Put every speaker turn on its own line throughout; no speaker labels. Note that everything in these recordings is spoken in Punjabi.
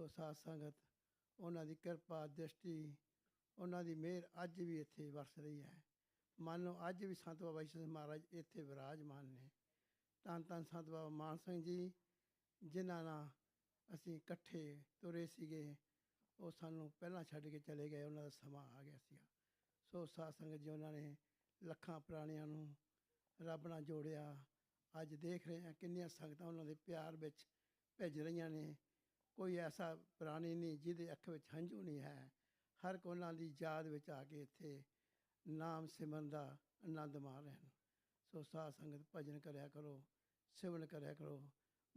ਸੋ ਸਾਧ ਸੰਗਤ, ਉਹਨਾਂ ਦੀ ਕਿਰਪਾ, ਦ੍ਰਿਸ਼ਟੀ, ਉਹਨਾਂ ਦੀ ਮਿਹਰ ਅੱਜ ਵੀ ਇੱਥੇ ਵਰਸ ਰਹੀ ਹੈ। ਮੰਨ ਲਓ ਅੱਜ ਵੀ ਸੰਤ ਬਾਬਾ ਈਸ਼ਰ ਸਿੰਘ ਮਹਾਰਾਜ ਇੱਥੇ ਵਿਰਾਜਮਾਨ ਨੇ। ਧੰਨ ਧੰਨ ਸੰਤ ਬਾਬਾ ਮਾਨ ਸਿੰਘ ਜੀ, ਜਿਨ੍ਹਾਂ ਨਾਲ ਅਸੀਂ ਇਕੱਠੇ ਤੁਰੇ ਸੀਗੇ। ਉਹ ਸਾਨੂੰ ਪਹਿਲਾਂ ਛੱਡ ਕੇ ਚਲੇ ਗਏ, ਉਹਨਾਂ ਦਾ ਸਮਾਂ ਆ ਗਿਆ ਸੀਗਾ। ਸੋ ਸਾਧ ਸੰਗਤ ਜੀ, ਉਹਨਾਂ ਨੇ ਲੱਖਾਂ ਪ੍ਰਾਣੀਆਂ ਨੂੰ ਰੱਬ ਨਾਲ ਜੋੜਿਆ। ਅੱਜ ਦੇਖ ਰਹੇ ਹਾਂ ਕਿੰਨੀਆਂ ਸੰਗਤਾਂ ਉਹਨਾਂ ਦੇ ਪਿਆਰ ਵਿੱਚ ਭਿੱਜ ਰਹੀਆਂ ਨੇ। ਕੋਈ ਐਸਾ ਪ੍ਰਾਣੀ ਨਹੀਂ ਜਿਹਦੇ ਅੱਖ ਵਿੱਚ ਹੰਝੂ ਨਹੀਂ ਹੈ। ਹਰ ਕੋਨਾਂ ਦੀ ਯਾਦ ਵਿੱਚ ਆ ਕੇ ਇੱਥੇ ਨਾਮ ਸਿਮਰਨ ਦਾ ਆਨੰਦ ਮਾਣ ਰਹੇ ਹਨ ਸੋ ਸਾਧ ਸੰਗਤ ਭਜਨ ਕਰਿਆ ਕਰੋ, ਸਿਮਰਨ ਕਰਿਆ ਕਰੋ।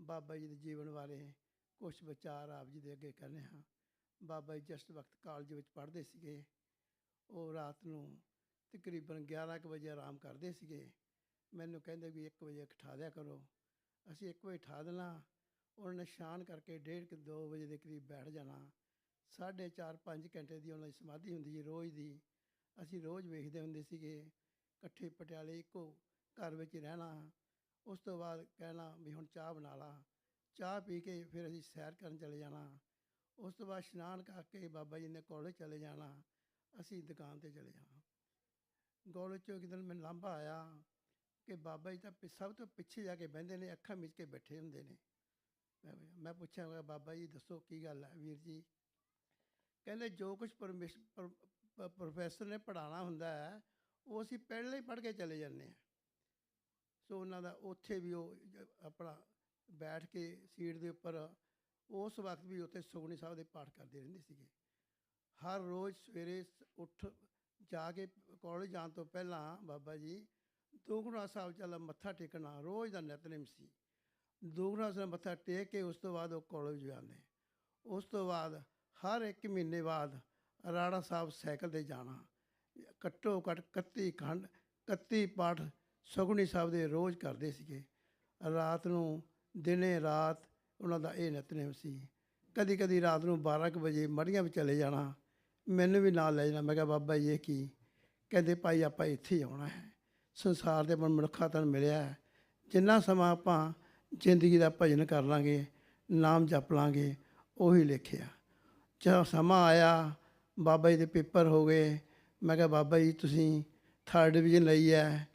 ਬਾਬਾ ਜੀ ਦੇ ਜੀਵਨ ਬਾਰੇ ਕੁਝ ਵਿਚਾਰ ਆਪ ਜੀ ਦੇ ਅੱਗੇ ਕਰਨੇ ਹਾਂ। ਬਾਬਾ ਜੀ ਜਸਟ ਵਕਤ ਕਾਲਜ ਵਿੱਚ ਪੜ੍ਹਦੇ ਸੀਗੇ। ਉਹ ਰਾਤ ਨੂੰ ਤਕਰੀਬਨ 11 ਕੁ ਵਜੇ ਆਰਾਮ ਕਰਦੇ ਸੀਗੇ। ਮੈਨੂੰ ਕਹਿੰਦੇ ਵੀ 1 ਵਜੇ ਉਠਾ ਦਿਆ ਕਰੋ। ਅਸੀਂ 1 ਵਜੇ ਉਠਾ ਦੇਣਾ। ਉਹਨਾਂ ਨੇ ਇਸ਼ਨਾਨ ਕਰਕੇ ਡੇਢ ਕੁ 2 ਵਜੇ ਦੇ ਕਰੀਬ ਬੈਠ ਜਾਣਾ। ਸਾਢੇ ਚਾਰ 5 ਘੰਟੇ ਦੀ ਉਹਨਾਂ ਦੀ ਸਮਾਧੀ ਹੁੰਦੀ ਸੀ ਰੋਜ਼ ਦੀ। ਅਸੀਂ ਰੋਜ਼ ਵੇਖਦੇ ਹੁੰਦੇ ਸੀਗੇ, ਇਕੱਠੇ ਪਟਿਆਲੇ ਇੱਕੋ ਘਰ ਵਿੱਚ ਰਹਿਣਾ। ਉਸ ਤੋਂ ਬਾਅਦ ਕਹਿਣਾ ਵੀ ਹੁਣ ਚਾਹ ਬਣਾ ਲਾ। ਚਾਹ ਪੀ ਕੇ ਫਿਰ ਅਸੀਂ ਸੈਰ ਕਰਨ ਚਲੇ ਜਾਣਾ। ਉਸ ਤੋਂ ਬਾਅਦ ਇਸ਼ਨਾਨ ਕਰਕੇ ਬਾਬਾ ਜੀ ਨੇ ਕਾਲਜ ਚਲੇ ਜਾਣਾ। ਅਸੀਂ ਦੁਕਾਨ ਤੇ ਚਲੇ ਜਾਣਾ। ਕਾਲਜ ਚੋਂ ਇੱਕ ਦਿਨ ਮੈਨੂੰ ਲਾਂਭਾ ਆਇਆ ਕਿ ਬਾਬਾ ਜੀ ਤਾਂ ਪਿ- ਸਭ ਤੋਂ ਪਿੱਛੇ ਜਾ ਕੇ ਬਹਿੰਦੇ ਨੇ, ਅੱਖਾਂ ਮੀਚ ਕੇ ਬੈਠੇ ਹੁੰਦੇ ਨੇ। ਮੈਂ ਮੈਂ ਪੁੱਛਿਆ, ਮੈਂ ਬਾਬਾ ਜੀ, ਦੱਸੋ ਕੀ ਗੱਲ ਹੈ, ਵੀਰ ਜੀ? ਕਹਿੰਦੇ, ਜੋ ਕੁਝ ਪਰਮੇਸ਼ ਪਰ- ਪ੍ਰੋਫੈਸਰ ਨੇ ਪੜਾਉਣਾ ਹੁੰਦਾ ਹੈ, ਉਹ ਅਸੀਂ ਪਹਿਲਾਂ ਹੀ ਪੜ੍ਹ ਕੇ ਚਲੇ ਜਾਂਦੇ ਹਾਂ। ਸੋ ਉਹਨਾਂ ਦਾ ਉੱਥੇ ਵੀ ਉਹ ਆਪਣਾ ਬੈਠ ਕੇ ਸੀਟ ਦੇ ਉੱਪਰ ਉਸ ਵਕਤ ਵੀ ਉੱਥੇ ਸੁਖਮਨੀ ਸਾਹਿਬ ਦੇ ਪਾਠ ਕਰਦੇ ਰਹਿੰਦੇ ਸੀਗੇ। ਹਰ ਰੋਜ਼ ਸਵੇਰੇ ਉੱਠ ਜਾ ਕੇ ਕਾਲਜ ਜਾਣ ਤੋਂ ਪਹਿਲਾਂ ਬਾਬਾ ਜੀ ਦੁਗਣਾ ਸਾਹਿਬ ਚੱਲ ਮੱਥਾ ਟੇਕਣਾ ਰੋਜ਼ ਦਾ ਨਿਤਨੇਮ ਸੀ। ਦੂਗਣਾ ਸਾਹਿਬ ਮੱਥਾ ਟੇਕ ਕੇ ਉਸ ਤੋਂ ਬਾਅਦ ਉਹ ਕਾਲਜ ਜਾਂਦੇ। ਉਸ ਤੋਂ ਬਾਅਦ ਹਰ ਇੱਕ ਮਹੀਨੇ ਬਾਅਦ ਰਾਣਾ ਸਾਹਿਬ ਸਾਈਕਲ ਤੇ ਜਾਣਾ। ਘੱਟੋ ਘੱਟ 31 ਖੰਡ 31 ਪਾਠ ਸੁਖਮਨੀ ਸਾਹਿਬ ਦੇ ਰੋਜ਼ ਕਰਦੇ ਸੀਗੇ। ਰਾਤ ਨੂੰ ਦਿਨੇ ਰਾਤ ਉਹਨਾਂ ਦਾ ਇਹ ਨਿਤਨੇਮ ਸੀ, ਕਦੀ ਕਦੀ ਰਾਤ ਨੂੰ 12 ਕੁ ਵਜੇ ਮੜੀਆਂ ਵਿੱਚ ਚਲੇ ਜਾਣਾ। ਮੈਨੂੰ ਵੀ ਨਾਲ ਲੈ ਜਾਣਾ। ਮੈਂ ਕਿਹਾ, ਬਾਬਾ ਜੀ, ਇਹ ਕੀ? ਕਹਿੰਦੇ, ਭਾਈ, ਆਪਾਂ ਇੱਥੇ ਹੀ ਆਉਣਾ ਹੈ। ਸੰਸਾਰ ਦੇ ਮਨ ਮਨੁੱਖਾ ਤਨ ਮਿਲਿਆ ਹੈ। ਜਿੰਨਾ ਸਮਾਂ ਆਪਾਂ ਜ਼ਿੰਦਗੀ ਦਾ ਭਜਨ ਕਰ ਲਾਂਗੇ, ਨਾਮ ਜਪ ਲਾਂਗੇ, ਉਹੀ ਲਿਖਿਆ। ਜਦੋਂ ਸਮਾਂ ਆਇਆ, ਬਾਬਾ ਜੀ ਦੇ ਪੇਪਰ ਹੋ ਗਏ, ਮੈਂ ਕਿਹਾ, ਬਾਬਾ ਜੀ, ਤੁਸੀਂ ਥਰਡ ਡਿਵੀਜ਼ਨ ਲਈ ਹੈ।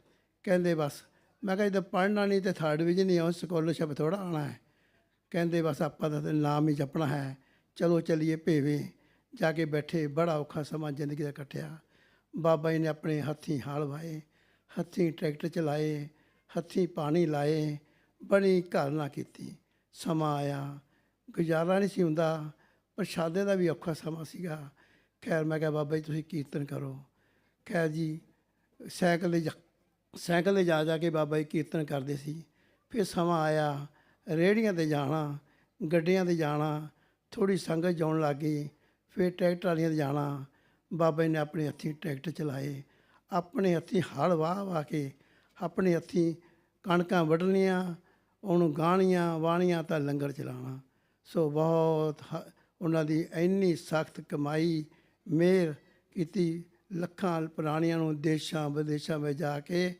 ਕਹਿੰਦੇ, ਬਸ। ਮੈਂ ਕਿਹਾ, ਜਦੋਂ ਪੜ੍ਹਨਾ ਨਹੀਂ ਤੇ ਥਰਡ ਡਿਵੀਜ਼ਨ ਨਹੀਂ ਆਉਂ ਸਕਾਲਰਸ਼ਿਪ ਥੋੜਾ ਆਉਣਾ ਹੈ। ਕਹਿੰਦੇ, ਬਸ ਆਪਾਂ ਦਾ ਤਾਂ ਨਾਮ ਹੀ ਜਪਣਾ ਹੈ। ਚਲੋ ਚਲੀਏ ਭੇਵੇ। ਜਾ ਕੇ ਬੈਠੇ, ਬੜਾ ਔਖਾ ਸਮਾਂ ਜ਼ਿੰਦਗੀ ਦਾ ਕੱਟਿਆ। ਬਾਬਾ ਜੀ ਨੇ ਆਪਣੇ ਹੱਥੀਂ ਹਾਲ ਵਾਏ, ਹੱਥੀਂ ਟਰੈਕਟਰ ਚਲਾਏ, ਹੱਥੀਂ ਪਾਣੀ ਲਾਏ ਬੜੀ ਘਾਲਣਾ ਕੀਤੀ। ਸਮਾਂ ਆਇਆ। ਗੁਜ਼ਾਰਾ ਨਹੀਂ ਸੀ ਹੁੰਦਾ। ਪ੍ਰਸ਼ਾਦੇ ਦਾ ਵੀ ਔਖਾ ਸਮਾਂ ਸੀਗਾ। ਖੈਰ, ਮੈਂ ਕਿਹਾ, ਬਾਬਾ ਜੀ, ਤੁਸੀਂ ਕੀਰਤਨ ਕਰੋ। ਖੈਰ ਜੀ, ਸਾਈਕਲ ਤੇ ਜਾ- ਸਾਈਕਲ ਤੇ ਜਾ ਜਾ ਕੇ ਬਾਬਾ ਜੀ ਕੀਰਤਨ ਕਰਦੇ ਸੀ। ਫਿਰ ਸਮਾਂ ਆਇਆ। ਰੇਹੜੀਆਂ ਤੇ ਜਾਣਾ, ਗੱਡੀਆਂ ਤੇ ਜਾਣਾ ਥੋੜੀ ਸੰਗਤ ਜਾਣ ਲੱਗ ਗਈ। ਫਿਰ ਟਰੈਕਟਰ ਵਾਲੀਆਂ ਤੇ ਜਾਣਾ। ਬਾਬਾ ਜੀ ਨੇ ਆਪਣੇ ਹੱਥੀਂ ਟਰੈਕਟਰ ਚਲਾਏ। ਆਪਣੇ ਹੱਥੀਂ ਹਲ ਵਾਹ ਵਾਹ ਕੇ, ਆਪਣੇ ਹੱਥੀਂ ਕਣਕਾਂ ਵੱਢਣੀਆਂ। ਉਹਨੂੰ ਗਾਣੀਆਂ ਵਾਣੀਆਂ ਤਾਂ ਲੰਗਰ ਚਲਾਉਣਾ। ਸੋ ਬਹੁਤ ਹ- ਉਹਨਾਂ ਦੀ ਇੰਨੀ ਸਖਤ ਕਮਾਈ, ਮਿਹਰ ਕੀਤੀ, ਲੱਖਾਂ ਪ੍ਰਾਣੀਆਂ ਨੂੰ ਦੇਸ਼ਾਂ ਵਿਦੇਸ਼ਾਂ ਵਿੱਚ ਜਾ ਕੇ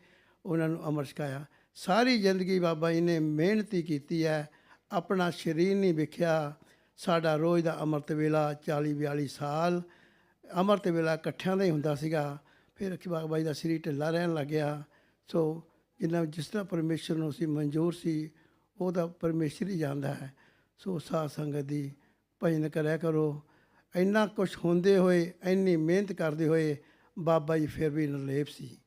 ਉਹਨਾਂ ਨੂੰ ਅਮਰ ਛਕਾਇਆ। ਸਾਰੀ ਜ਼ਿੰਦਗੀ ਬਾਬਾ ਜੀ ਨੇ ਮਿਹਨਤੀ ਕੀਤੀ ਹੈ। ਆਪਣਾ ਸਰੀਰ ਨਹੀਂ ਵਿਖਿਆ। ਸਾਡਾ ਰੋਜ਼ ਦਾ ਅੰਮ੍ਰਿਤ ਵੇਲਾ 40 42 ਸਾਲ ਅੰਮ੍ਰਿਤ ਵੇਲਾ ਇਕੱਠਿਆਂ ਦਾ ਹੀ ਹੁੰਦਾ ਸੀਗਾ। ਫਿਰ ਬਾਬਾ ਜੀ ਦਾ ਸਰੀਰ ਢਿੱਲਾ ਰਹਿਣ ਲੱਗਿਆ ਸੋ ਜਿੰਨਾ ਜਿਸ ਤਰ੍ਹਾਂ ਪਰਮੇਸ਼ਰ ਨੂੰ ਸੀ ਮਨਜ਼ੂਰ ਸੀ ਉਹ ਤਾਂ ਪਰਮੇਸ਼ਰ ਹੀ ਜਾਣਦਾ ਹੈ। ਸੋ ਸਾਧ ਸੰਗਤ ਦੀ ਭਜਨ ਕਰਿਆ ਕਰੋ। ਇੰਨਾ ਕੁਝ ਹੁੰਦੇ ਹੋਏ, ਇੰਨੀ ਮਿਹਨਤ ਕਰਦੇ ਹੋਏ ਬਾਬਾ ਜੀ ਫਿਰ ਵੀ ਨਿਰਲੇਪ ਸੀ।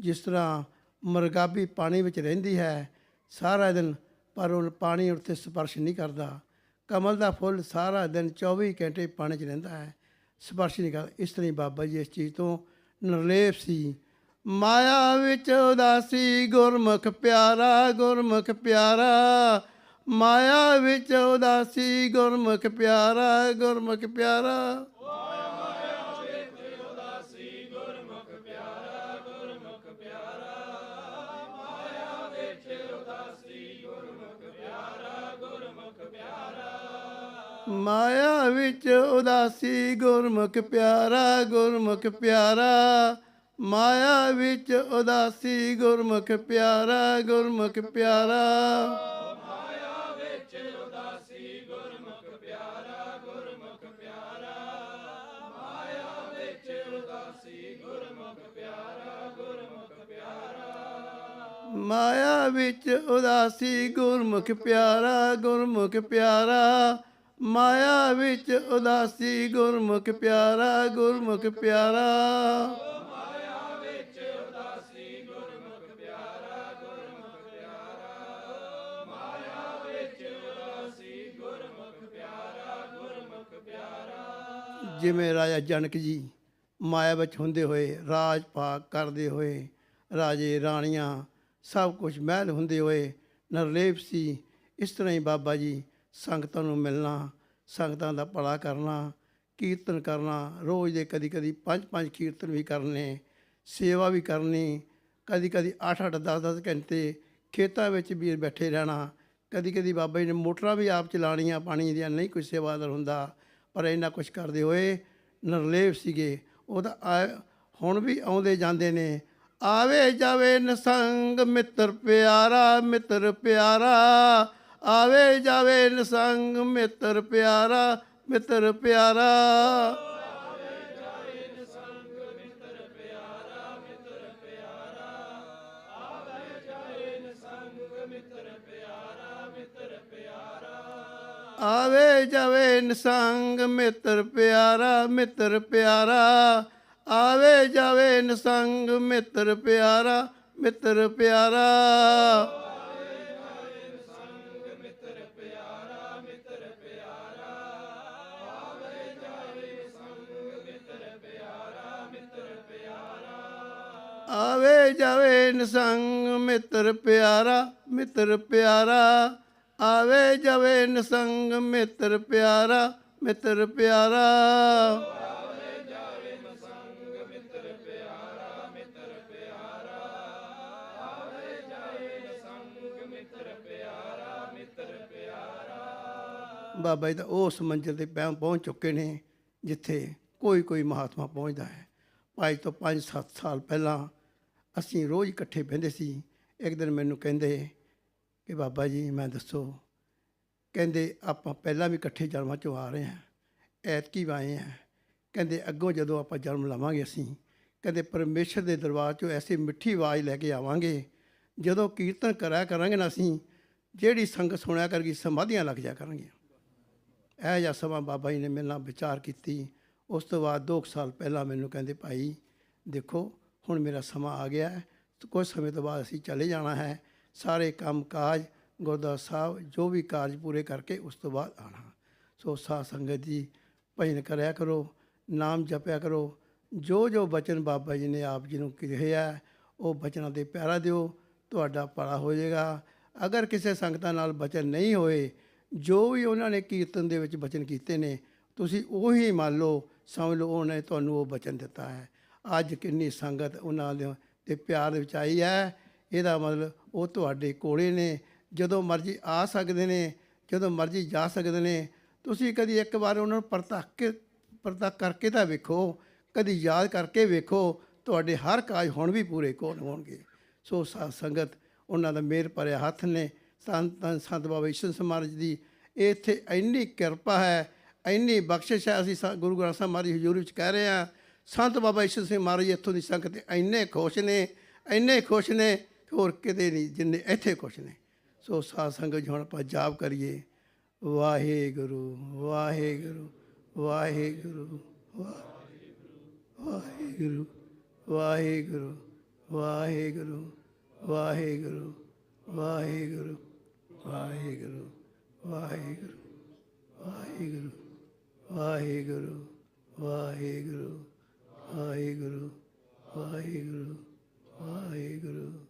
ਜਿਸ ਤਰ੍ਹਾਂ ਮਰਗਾਬੀ ਪਾਣੀ ਵਿੱਚ ਰਹਿੰਦੀ ਹੈ, ਸਾਰਾ ਦਿਨ ਪਰ ਉਹ ਪਾਣੀ ਉੱਤੇ ਸਪਰਸ਼ ਨਹੀਂ ਕਰਦਾ। ਕਮਲ ਦਾ ਫੁੱਲ ਸਾਰਾ ਦਿਨ 24 ਘੰਟੇ ਪਾਣੀ 'ਚ ਰਹਿੰਦਾ ਹੈ। ਸਪਰਸ਼ ਨਹੀਂ ਕਰਦਾ। ਇਸ ਤਰ੍ਹਾਂ ਹੀ ਬਾਬਾ ਜੀ ਇਸ ਚੀਜ਼ ਤੋਂ ਨਿਰਲੇਪ ਸੀ। ਮਾਇਆ ਵਿੱਚ ਉਦਾਸੀ, ਗੁਰਮੁਖ ਪਿਆਰਾ ਗੁਰਮੁਖ ਪਿਆਰਾ। ਮਾਇਆ ਵਿੱਚ ਉਦਾਸੀ, ਗੁਰਮੁਖ ਪਿਆਰਾ ਗੁਰਮੁਖ ਪਿਆਰਾ। ਮਾਇਆ ਵਿੱਚ ਉਦਾਸੀ, ਗੁਰਮੁਖ ਪਿਆਰਾ ਗੁਰਮੁਖ ਪਿਆਰਾ। ਮਾਇਆ ਵਿੱਚ ਉਦਾਸੀ, ਗੁਰਮੁਖ ਪਿਆਰਾ ਗੁਰਮੁਖ ਪਿਆਰਾ। ਮਾਇਆ ਵਿੱਚ ਉਦਾਸੀ, ਗੁਰਮੁਖ ਪਿਆਰਾ ਗੁਰਮੁਖ ਪਿਆਰਾ। ਮਾਇਆ ਵਿੱਚ ਉਦਾਸੀ, ਗੁਰਮੁਖ ਪਿਆਰਾ ਗੁਰਮੁਖ ਪਿਆਰਾ। ਮਾਇਆ ਵਿੱਚ ਉਦਾਸੀ ਗੁਰਮੁਖ ਪਿਆਰਾ ਗੁਰਮੁਖ ਪਿਆਰਾ ਮਾਇਆ ਵਿੱਚ ਉਦਾਸੀ ਗੁਰਮੁਖ ਪਿਆਰਾ ਗੁਰਮੁਖ ਪਿਆਰਾ ਜਿਵੇਂ ਰਾਜਾ ਜਨਕ ਜੀ ਮਾਇਆ ਵਿੱਚ ਹੁੰਦੇ ਹੋਏ ਰਾਜ ਭਾਗ ਕਰਦੇ ਹੋਏ, ਰਾਜੇ, ਰਾਣੀਆਂ ਸਭ ਕੁਝ ਮਹਿਲ ਹੁੰਦੇ ਹੋਏ ਨਰਲੇਪ ਸੀ। ਇਸ ਤਰ੍ਹਾਂ ਹੀ ਬਾਬਾ ਜੀ ਸੰਗਤਾਂ ਨੂੰ ਮਿਲਣਾ, ਸੰਗਤਾਂ ਦਾ ਭਲਾ ਕਰਨਾ, ਕੀਰਤਨ ਕਰਨਾ, ਰੋਜ਼ ਦੇ ਕਦੀ ਕਦੀ ਪੰਜ ਪੰਜ ਕੀਰਤਨ ਵੀ ਕਰਨੇ, ਸੇਵਾ ਵੀ ਕਰਨੀ ਕਦੀ ਕਦੀ 8 8 10 10 ਘੰਟੇ ਖੇਤਾਂ ਵਿੱਚ ਵੀ ਬੈਠੇ ਰਹਿਣਾ ਕਦੀ ਕਦੀ ਬਾਬਾ ਜੀ ਨੇ ਮੋਟਰਾਂ ਵੀ ਆਪ ਚਲਾਉਣੀਆਂ, ਪਾਣੀ ਦੀਆਂ, ਨਹੀਂ ਕੋਈ ਸੇਵਾਦਾਰ ਹੁੰਦਾ। ਪਰ ਇੰਨਾ ਕੁਝ ਕਰਦੇ ਹੋਏ ਨਰਲੇਪ ਸੀਗੇ। ਉਹਦਾ ਆ- ਹੁਣ ਵੀ ਆਉਂਦੇ ਜਾਂਦੇ ਨੇ। ਆਵੇ ਜਾਵੇ ਨਸੰਗ ਮਿੱਤਰ ਪਿਆਰਾ ਮਿੱਤਰ ਪਿਆਰਾ। ਆਵੇ ਜਾਵੇ ਨਸੰਗ ਮਿੱਤਰ ਪਿਆਰਾ ਮਿੱਤਰ ਪਿਆਰਾ। ਆਵੇ ਜਾਵੇ ਨਸੰਗ ਮਿੱਤਰ ਪਿਆਰਾ ਮਿੱਤਰ ਪਿਆਰਾ। ਆਵੇ ਜਾਵੇ ਨਸੰਗ ਮਿੱਤਰ ਪਿਆਰਾ ਮਿੱਤਰ ਪਿਆਰਾ। ਆਵੇ ਜਾਵੇ ਨਸੰਗ ਮਿੱਤਰ ਪਿਆਰਾ ਮਿੱਤਰ ਪਿਆਰਾ। ਆਵੇ ਜਾਵੇ ਨਸੰਗ ਮਿੱਤਰ ਪਿਆਰਾ ਮਿੱਤਰ ਪਿਆਰਾ। ਬਾਬਾ ਜੀ ਤਾਂ ਉਸ ਮੰਜ਼ਿਲ ਤੇ ਪਹੁੰ- ਪਹੁੰਚ ਚੁੱਕੇ ਨੇ, ਜਿੱਥੇ ਕੋਈ ਕੋਈ ਮਹਾਤਮਾ ਪਹੁੰਚਦਾ ਹੈ। ਅੱਜ ਤੋਂ 5-7 ਸਾਲ ਪਹਿਲਾਂ ਅਸੀਂ ਰੋਜ਼ ਇਕੱਠੇ ਬਹਿੰਦੇ ਸੀ। ਇੱਕ ਦਿਨ ਮੈਨੂੰ ਕਹਿੰਦੇ ਕਿ ਬਾਬਾ ਜੀ, ਮੈਂ ਦੱਸੋ, ਕਹਿੰਦੇ ਆਪਾਂ ਪਹਿਲਾਂ ਵੀ ਇਕੱਠੇ ਜਨਮਾਂ ਚੋਂ ਆ ਰਹੇ ਹਾਂ, ਐਤਕੀ ਵੀ ਆਏ ਹਾਂ। ਕਹਿੰਦੇ ਅੱਗੋਂ ਜਦੋਂ ਆਪਾਂ ਜਨਮ ਲਵਾਂਗੇ ਅਸੀਂ, ਕਹਿੰਦੇ ਪਰਮੇਸ਼ਰ ਦੇ ਦਰਬਾਰ ਚੋਂ ਐਸੀ ਮਿੱਠੀ ਆਵਾਜ਼ ਲੈ ਕੇ ਆਵਾਂਗੇ, ਜਦੋਂ ਕੀਰਤਨ ਕਰਿਆ ਕਰਾਂਗੇ ਨਾ ਅਸੀਂ, ਜਿਹੜੀ ਸੰਗਤ ਸੁਣਿਆ ਕਰਗੀ, ਸਮਾਧੀਆਂ ਲੱਗ ਜਾ ਕਰਨਗੀਆਂ। ਇਹ ਜਿਹਾ ਸਮਾਂ ਬਾਬਾ ਜੀ ਨੇ ਮੇਰੇ ਨਾਲ ਵਿਚਾਰ ਕੀਤੀ। ਉਸ ਤੋਂ ਬਾਅਦ ਦੋ ਕੁ ਸਾਲ ਪਹਿਲਾਂ ਮੈਨੂੰ ਕਹਿੰਦੇ, ਭਾਈ, ਦੇਖੋ, ਹੁਣ ਮੇਰਾ ਸਮਾਂ ਆ ਗਿਆ ਹੈ ਤੇ ਕੁਝ ਸਮੇਂ ਤੋਂ ਬਾਅਦ ਅਸੀਂ ਚਲੇ ਜਾਣਾ ਹੈ ਸਾਰੇ ਕੰਮ ਕਾਜ ਗੁਰਦੁਆਰਾ ਸਾਹਿਬ, ਜੋ ਵੀ ਕਾਰਜ ਪੂਰੇ ਕਰਕੇ ਉਸ ਤੋਂ ਬਾਅਦ ਆਣਾ ਸੋ ਸਾਧ ਸੰਗਤ ਜੀ, ਭਜਨ ਕਰਿਆ ਕਰੋ, ਨਾਮ ਜਪਿਆ ਕਰੋ। ਜੋ ਜੋ ਬਚਨ ਬਾਬਾ ਜੀ ਨੇ ਆਪ ਜੀ ਨੂੰ ਕਿਹਾ ਹੈ ਉਹ ਬਚਨਾਂ 'ਤੇ ਪਿਆਰਾ ਦਿਓ, ਤੁਹਾਡਾ ਭਲਾ ਹੋ ਜਾਏਗਾ। ਅਗਰ ਕਿਸੇ ਸੰਗਤਾਂ ਨਾਲ ਬਚਨ ਨਹੀਂ ਹੋਏ, ਜੋ ਵੀ ਉਹਨਾਂ ਨੇ ਕੀਰਤਨ ਦੇ ਵਿੱਚ ਬਚਨ ਕੀਤੇ ਨੇ, ਤੁਸੀਂ ਉਹੀ ਮੰਨ ਲਓ, ਸਮਝ ਲਓ ਉਹਨੇ ਤੁਹਾਨੂੰ ਉਹ ਬਚਨ ਦਿੱਤਾ ਹੈ। ਅੱਜ ਕਿੰਨੀ ਸੰਗਤ ਉਹਨਾਂ ਦੇ ਤੇ ਪਿਆਰ ਦੇ ਵਿੱਚ ਆਈ ਹੈ ਇਹਦਾ ਮਤਲਬ ਉਹ ਤੁਹਾਡੇ ਕੋਲੇ ਨੇ, ਜਦੋਂ ਮਰਜ਼ੀ ਆ ਸਕਦੇ ਨੇ, ਜਦੋਂ ਮਰਜ਼ੀ ਜਾ ਸਕਦੇ ਨੇ। ਤੁਸੀਂ ਕਦੀ ਇੱਕ ਵਾਰ ਉਹਨਾਂ ਨੂੰ ਪਰਤੱਖ ਕੇ ਪਰਤੱਖ ਕਰਕੇ ਤਾਂ ਵੇਖੋ, ਕਦੀ ਯਾਦ ਕਰਕੇ ਵੇਖੋ, ਤੁਹਾਡੇ ਹਰ ਕਾਜ ਹੁਣ ਵੀ ਪੂਰੇ ਕੋਲ ਹੋਣਗੇ। ਸੋ ਸਾਧ ਸੰਗਤ, ਉਹਨਾਂ ਦਾ ਮੇਰ ਭਰਿਆ ਹੱਥ ਨੇ। ਸੰਤ ਸੰਤ ਬਾਬਾ ਈਸ਼ਰ ਸਮਾਰਜ ਦੀ ਇੱਥੇ ਇੰਨੀ ਕਿਰਪਾ ਹੈ, ਇੰਨੀ ਬਖਸ਼ਿਸ਼ ਹੈ, ਅਸੀਂ ਸਾ- ਗੁਰੂ ਗ੍ਰੰਥ ਸਾਹਿਬ ਮਹਾਰਾਜ ਦੀ ਹਜ਼ੂਰੀ ਵਿੱਚ ਕਹਿ ਰਹੇ ਹਾਂ। ਸੰਤ ਬਾਬਾ ਈਸ਼ਰ ਸਿੰਘ ਮਹਾਰਾਜ ਇੱਥੋਂ ਦੀ ਸੰਗਤ ਇੰਨੇ ਖੁਸ਼ ਨੇ, ਇੰਨੇ ਖੁਸ਼ ਨੇ ਹੋਰ ਕਿਤੇ ਨਹੀਂ ਜਿੰਨੇ ਇੱਥੇ ਕੁਛ ਨੇ ਸੋ ਸਾਧ ਸੰਗਤ ਹੁਣ ਆਪਾਂ ਜਾਪ ਕਰੀਏ ਵਾਹਿਗੁਰੂ ਵਾਹਿਗੁਰੂ ਵਾਹਿਗੁਰੂ ਵਾਹਿਗੁਰੂ ਵਾਹਿਗੁਰੂ ਵਾਹਿਗੁਰੂ ਵਾਹਿਗੁਰੂ ਵਾਹਿਗੁਰੂ ਵਾਹਿਗੁਰੂ ਵਾਹਿਗੁਰੂ ਵਾਹਿਗੁਰੂ ਵਾਹਿਗੁਰੂ ਵਾਹਿਗੁਰੂ ਵਾਹਿਗੁਰੂ ਵਾਹਿਗੁਰੂ ਵਾਹਿਗੁਰੂ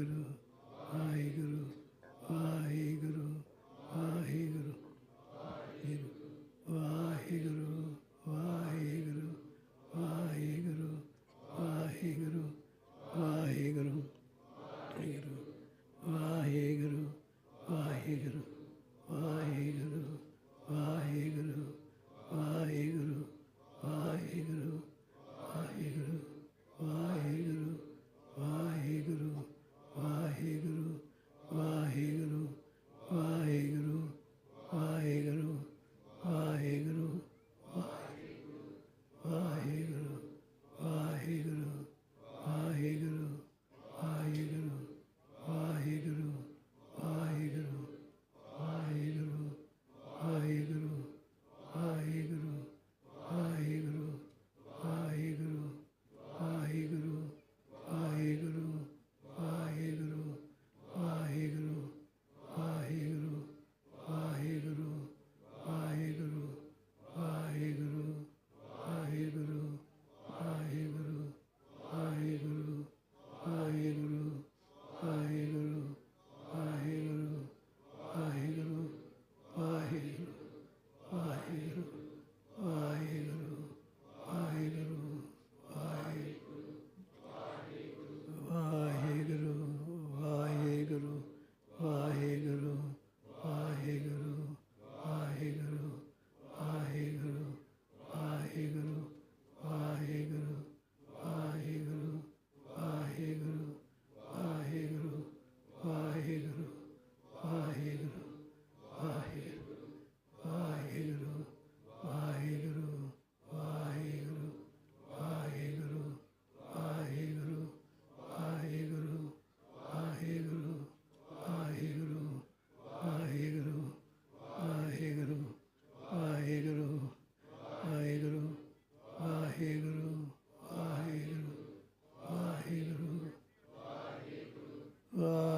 Sadhguru. uh,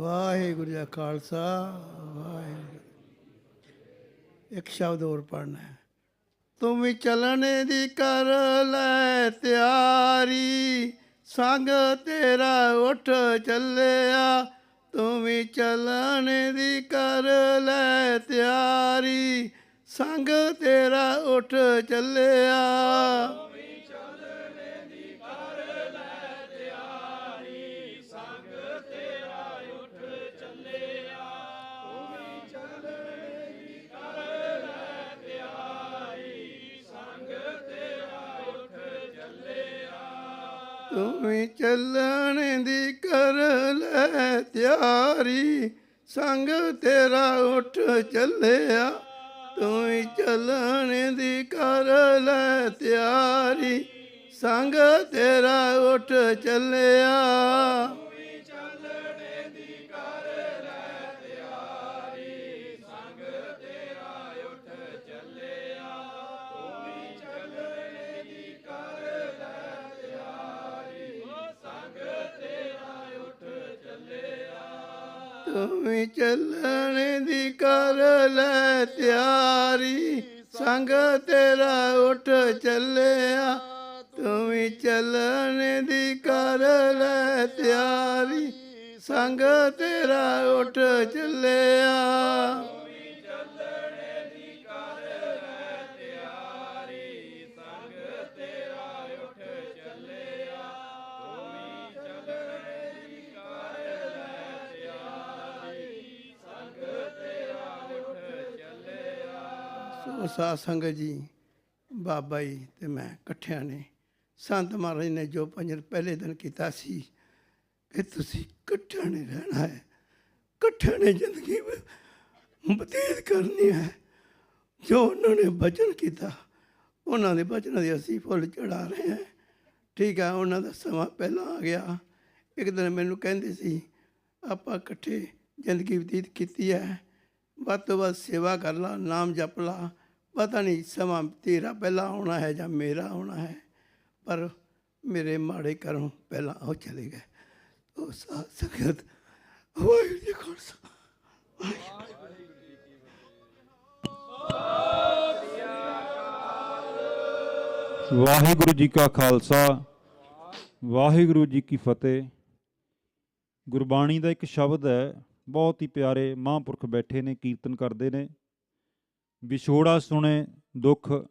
ਵਾਹਿਗੁਰੂ ਜੀ ਖਾਲਸਾ, ਵਾਹਿਗੁਰੂ। ਇੱਕ ਸ਼ਬਦ ਹੋਰ ਪੜਨਾ ਹੈ। ਤੂੰ ਵੀ ਚੱਲਣੇ ਦੀ ਕਰ ਲੈ ਤਿਆਰੀ, ਸੰਗ ਤੇਰਾ ਉੱਠ ਚੱਲਿਆ। ਤੂੰ ਵੀ ਚੱਲਣੇ ਦੀ ਕਰ ਲੈ ਤਿਆਰੀ, ਸੰਗ ਤੇਰਾ ਉਠ ਚੱਲਿਆ। ਤੂੰ ਵੀ ਚੱਲਣ ਦੀ ਕਰ ਲੈ ਤਿਆਰੀ, ਸੰਗ ਤੇਰਾ ਉੱਠ ਚੱਲਿਆ। ਤੂੰ ਵੀ ਚੱਲਣ ਦੀ ਕਰ ਲੈ ਤਿਆਰੀ, ਸੰਗ ਤੇਰਾ ਉੱਠ ਚੱਲਿਆ। ਤੂੰ ਚੱਲਣ ਦੀ ਕਰ ਲੈ ਤਿਆਰੀ। ਸੰਗ ਤੇਰਾ ਉੱਠ ਚੱਲਿਆ, ਤੂੰ ਵੀ ਚੱਲਣ ਦੀ ਕਰ ਲੈ ਤਿਆਰੀ। ਸੰਗ ਤੇਰਾ ਉੱਠ ਚੱਲਿਆ। ਸੋ ਸਾਧ ਸੰਗਤ ਜੀ, ਬਾਬਾ ਜੀ ਤੇ ਮੈਂ ਇਕੱਠਿਆਂ ਨੇ ਸੰਤ ਮਹਾਰਾਜ ਨੇ ਜੋ ਪੰਜਰ ਪਹਿਲੇ ਦਿਨ ਕੀਤਾ ਸੀ ਕਿ ਤੁਸੀਂ ਇਕੱਠਿਆਂ ਨੇ ਰਹਿਣਾ ਹੈ, ਇਕੱਠਿਆਂ ਨੇ ਜ਼ਿੰਦਗੀ ਬਤੀਤ ਕਰਨੀ ਹੈ। ਜੋ ਉਹਨਾਂ ਨੇ ਬਚਨ ਕੀਤਾ, ਉਹਨਾਂ ਦੇ ਬਚਨਾਂ ਦੇ ਅਸੀਂ ਫੁੱਲ ਚੜਾ ਰਹੇ ਹਾਂ। ਠੀਕ ਹੈ ਉਹਨਾਂ ਦਾ ਸਮਾਂ ਪਹਿਲਾਂ ਆ ਗਿਆ। ਇੱਕ ਦਿਨ ਮੈਨੂੰ ਕਹਿੰਦੇ ਸੀ, ਆਪਾਂ ਇਕੱਠੇ ਜ਼ਿੰਦਗੀ ਬਤੀਤ ਕੀਤੀ ਹੈ, ਵੱਧ ਤੋਂ ਵੱਧ ਸੇਵਾ ਕਰ ਲਾ, ਨਾਮ ਜਪ ਲਾ ਪਤਾ ਨਹੀਂ ਸਮਾਂ ਤੇਰਾ ਪਹਿਲਾਂ ਆਉਣਾ ਹੈ ਜਾਂ ਮੇਰਾ ਆਉਣਾ ਹੈ, ਪਰ ਮੇਰੇ ਮਾੜੇ ਕਰਮ ਪਹਿਲਾਂ ਉਹ ਚਲੇ ਗਏ। ਉਹ ਸਾਧ ਸੰਗਤ ਵਾਹਿਗੁਰੂ ਜੀ ਕਾ ਖਾਲਸਾ।
ਵਾਹਿਗੁਰੂ ਜੀ ਕਾ ਖਾਲਸਾ, ਵਾਹਿਗੁਰੂ ਜੀ ਕੀ ਫਤਿਹ। ਗੁਰਬਾਣੀ ਦਾ ਇੱਕ ਸ਼ਬਦ ਹੈ, ਬਹੁਤ ਹੀ ਪਿਆਰੇ ਮਹਾਂਪੁਰਖ ਬੈਠੇ ਨੇ, ਕੀਰਤਨ ਕਰਦੇ ਨੇ। ਵਿਛੋੜਾ ਸੁਣੇ ਦੁੱਖ,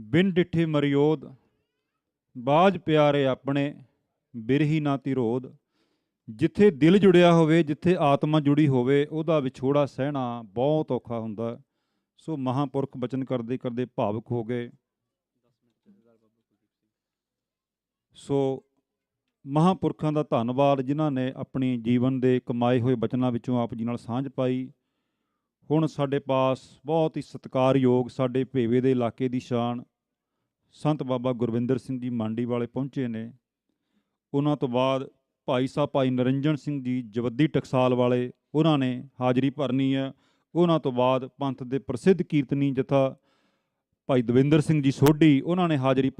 ਬਿਨ ਡਿੱਠੇ ਮਰਿਓਦ, ਬਾਜ ਪਿਆਰੇ ਆਪਣੇ, ਬਿਰਹੀ ਨਾ ਤਿਰੋਧ ਜਿੱਥੇ ਦਿਲ ਜੁੜਿਆ ਹੋਵੇ, ਜਿੱਥੇ ਆਤਮਾ ਜੁੜੀ ਹੋਵੇ, ਉਹਦਾ ਵਿਛੋੜਾ ਸਹਿਣਾ ਬਹੁਤ ਔਖਾ ਹੁੰਦਾ। ਸੋ ਮਹਾਂਪੁਰਖ ਬਚਨ ਕਰਦੇ ਕਰਦੇ ਭਾਵੁਕ ਹੋ ਗਏ। ਸੋ ਮਹਾਂਪੁਰਖਾਂ ਦਾ ਧੰਨਵਾਦ, ਜਿਨ੍ਹਾਂ ਨੇ ਆਪਣੀ ਜੀਵਨ ਦੇ ਕਮਾਏ ਹੋਏ ਬਚਨਾਂ ਵਿੱਚੋਂ ਆਪ ਜੀ ਨਾਲ ਸਾਂਝ ਪਾਈ। ਹੁਣ ਸਾਡੇ ਪਾਸ ਬਹੁਤ ਹੀ ਸਤਿਕਾਰਯੋਗ ਸਾਡੇ ਭੇਵੇ ਦੇ ਇਲਾਕੇ ਦੀ ਸ਼ਾਨ ਸੰਤ ਬਾਬਾ ਗੁਰਵਿੰਦਰ ਸਿੰਘ ਜੀ ਮੰਡੀ ਵਾਲੇ ਪਹੁੰਚੇ ਨੇ। ਉਹਨਾਂ ਤੋਂ ਬਾਅਦ ਭਾਈ ਸਾਹਿਬ ਭਾਈ ਨਰਿੰਜਨ ਸਿੰਘ ਜੀ ਜਵੱਦੀ ਟਕਸਾਲ ਵਾਲੇ ਉਹਨਾਂ ਨੇ ਹਾਜ਼ਰੀ ਭਰਨੀ ਹੈ। ਉਹਨਾਂ ਤੋਂ ਬਾਅਦ ਪੰਥ ਦੇ ਪ੍ਰਸਿੱਧ ਕੀਰਤਨੀ ਜਥਾ ਭਾਈ ਦਵਿੰਦਰ ਸਿੰਘ ਜੀ ਸੋਢੀ ਉਹਨਾਂ ਨੇ ਹਾਜ਼ਰੀ ਭਰ